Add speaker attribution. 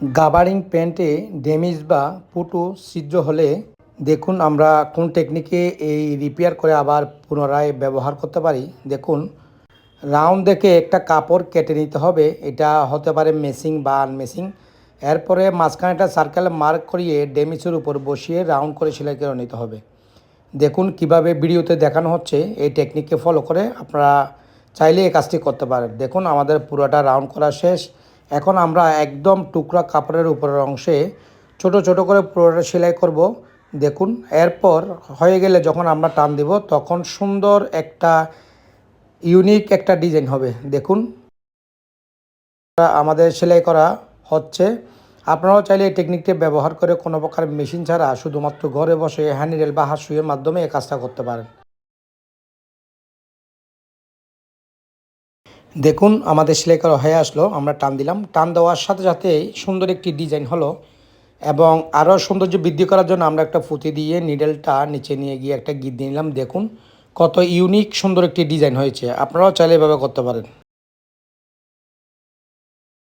Speaker 1: গাবারিং প্যান্টে ড্যামেজ বা পুটু ছিদ্র হলে দেখুন আমরা কোন টেকনিকে এই রিপেয়ার করে আবার পুনরায় ব্যবহার করতে পারি। দেখুন রাউন্ড দেখে একটা কাপড় কেটে নিতে হবে, এটা হতে পারে মেসিং বা আনমেসিং এরপরে মাঝখানে একটা সার্কেল মার্ক করিয়ে ড্যামেজের উপর বসিয়ে রাউন্ড করে সেলাই করে নিতে হবে। দেখুন কীভাবে ভিডিওতে দেখানো হচ্ছে, এই টেকনিককে ফলো করে আপনারা চাইলে এই কাজটি করতে পারেন। দেখুন, আমাদের পুরোটা রাউন্ড করা শেষ। এখন আমরা একদম টুকরা কাপড়ের উপরের অংশে ছোট ছোট করে পুরোটা সেলাই করব। দেখুন, এরপর হয়ে গেলে যখন আমরা টান দেব, তখন সুন্দর একটা ইউনিক একটা ডিজাইন হবে। দেখুন, আমাদের সেলাই করা হচ্ছে। আপনারাও চাইলে এই টেকনিকটি ব্যবহার করে কোনো প্রকার মেশিন ছাড়া শুধুমাত্র ঘরে বসে হ্যান্ডেল বা হাত সুইয়ের মাধ্যমে এই কাজটা করতে পারেন। দেখুন, আমাদের সেলাই করা হয়ে আসলো, আমরা টান দিলাম। টান দেওয়ার সাথে সাথে সুন্দর একটি ডিজাইন হলো এবং আরও সৌন্দর্য বৃদ্ধি করার জন্য আমরা একটা ফুতি দিয়ে নিডেলটা নিচে নিয়ে গিয়ে একটা গিট দিয়ে নিলাম। দেখুন, কত ইউনিক সুন্দর একটি ডিজাইন হয়েছে। আপনারাও চাইলে এভাবে করতে পারেন।